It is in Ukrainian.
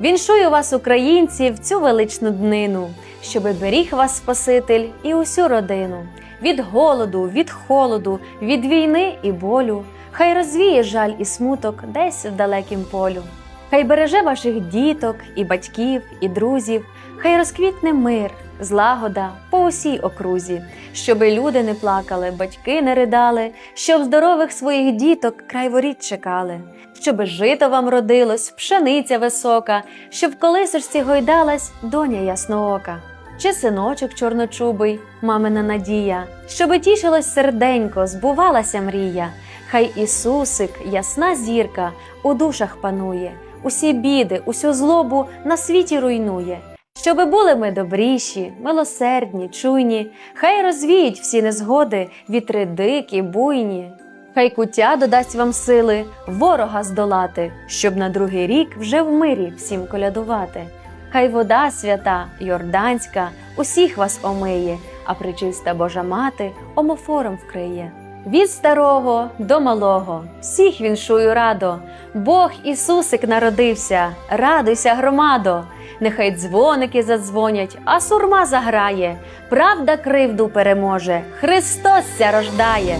Віншую вас, українців, цю величну днину, щоби беріг вас Спаситель і усю родину. Від голоду, від холоду, від війни і болю. Хай розвіє жаль і смуток десь в далекім полю. Хай береже ваших діток, і батьків, і друзів, хай розквітне мир, злагода по усій окрузі, щоби люди не плакали, батьки не ридали, щоб здорових своїх діток край воріт чекали, щоби жито вам родилось, пшениця висока, щоб колисочці гойдалась доня ясноока. Чи синочок чорночубий, мамина надія, щоби тішилось серденько, збувалася мрія. Хай Ісусик, ясна зірка, у душах панує, усі біди, усю злобу на світі руйнує. Щоби були ми добріші, милосердні, чуйні, хай розвіють всі незгоди, вітри дикі, буйні. Хай куття додасть вам сили ворога здолати, щоб на другий рік вже в мирі всім колядувати. Хай вода свята, йорданська, усіх вас омиє, а причиста Божа мати омофором вкриє. Від старого до малого, всіх віншую радо, Бог Ісусик народився, радуйся, громадо! Нехай дзвоники задзвонять, а сурма заграє, правда кривду переможе, Христос ся рождає.